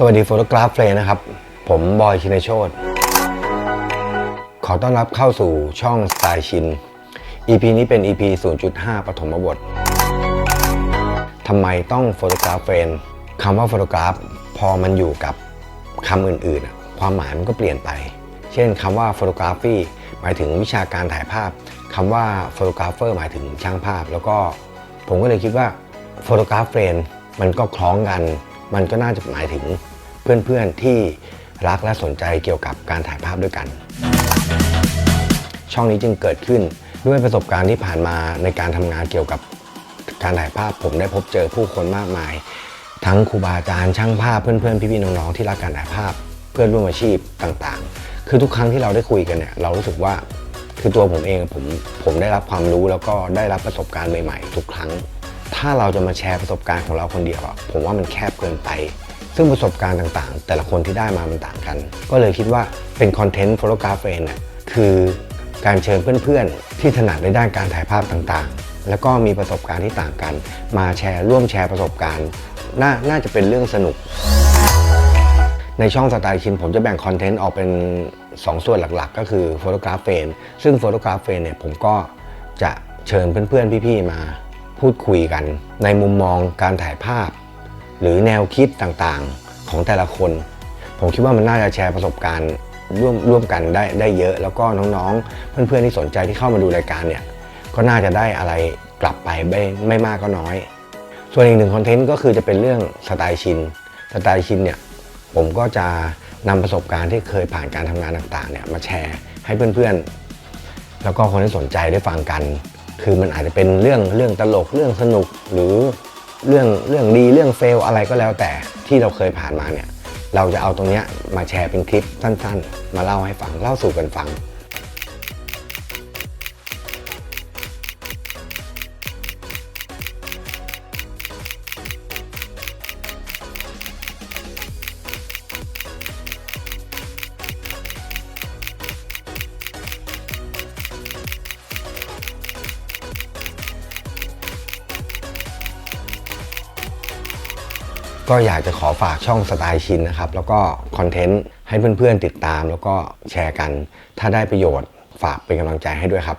สวัสดีโฟโตกราฟเฟรนนะครับ ผมบอยชินโชตขอต้อนรับเข้าสู่ช่องสไตล์ชิน EP นี้เป็น EP 0.5 ปฐมบททำไมต้องโฟโตกราฟเฟรนคำว่าโฟโตกราฟพอมันอยู่กับคำอื่นๆ ความหมายมันก็เปลี่ยนไป เช่นคำว่าโฟโตกราฟีหมายถึงวิชาการถ่ายภาพคำว่าโฟโตกราฟเฟอร์หมายถึงช่างภาพ แล้วก็ผมก็เลยคิดว่าโฟโตกราฟเฟรนมันก็คล้องกัน มันก็น่าจะหมายถึงเพื่อนๆที่รักและสนใจเกี่ยวกับการถ่ายภาพด้วยกัน ช่องนี้จึงเกิดขึ้นด้วยประสบการณ์ที่ผ่านมาในการทำงานเกี่ยวกับการถ่ายภาพผมได้พบเจอผู้คนมากมาย ทั้งครูบาอาจารย์ช่างภาพเพื่อนๆพี่ๆน้องๆที่รักการถ่ายภาพ เพื่อนร่วมอาชีพต่างๆ คือทุกครั้งที่เราได้คุยกันเนี่ยเรารู้สึกว่าคือตัวผมเองผมผมได้รับความรู้แล้วก็ได้รับประสบการณ์ใหม่ๆ ทุกครั้ง ถ้าเราจะมาแชร์ประสบการณ์ของเราคนเดียวอะผมว่ามันแคบเกินไป ซึ่งประสบการณ์ต่างๆ แต่ละคนที่ได้มามันต่างกัน ก็เลยคิดว่าเป็นคอนเทนต์โฟโตกราฟเองเนี่ยคือการเชิญเพื่อนๆ ที่ถนัดในด้านการถ่ายภาพต่างๆ แล้วก็มีประสบการณ์ที่ต่างกัน มาแชร์ร่วมแชร์ประสบการณ์น่าน่าจะเป็นเรื่องสนุก ในช่องสไตล์คินผมจะแบ่งคอนเทนต์ออกเป็น 2 ส่วนหลักๆ ก็คือโฟโตกราฟเฟนซึ่งโฟโตกราฟเฟนเนี่ยผมก็จะเชิญเพื่อนๆ พี่ๆ มา พูดคุยกัน ในมุมมองการถ่ายภาพ หรือแนวคิดต่างๆของแต่ละคน ผมคิดว่ามันน่าจะแชร์ประสบการณ์ร่วมร่วมกันได้ได้เยอะ แล้วก็น้องๆ เพื่อนๆที่สนใจที่เข้ามาดูรายการเนี่ยก็น่าจะได้อะไรกลับไปไม่ไม่มากก็น้อย ส่วนอีกหนึ่งคอนเทนต์ก็คือจะเป็นเรื่องสไตล์ชินสไตล์ชินเนี่ยผมก็จะนำประสบการณ์ที่เคยผ่านการทำงานต่างๆเนี่ยมาแชร์ให้เพื่อนๆ แล้วก็คนที่สนใจได้ฟังกัน คือมันอาจจะเป็นเรื่องเรื่องตลกเรื่องสนุกหรือเรื่องเรื่องดีเรื่องเฟลอะไรก็แล้วแต่ที่เราเคยผ่านมาเนี่ย เราจะเอาตรงเนี้ยมาแชร์เป็นคลิปสั้น ๆ มาเล่าให้ฟังเล่าสู่กันฟัง ก็อยากจะขอฝากช่องสไตล์ชินนะครับ แล้วก็คอนเทนต์ให้เพื่อนๆติดตามแล้วก็แชร์กัน ถ้าได้ประโยชน์ฝากเป็นกำลังใจให้ด้วยครับ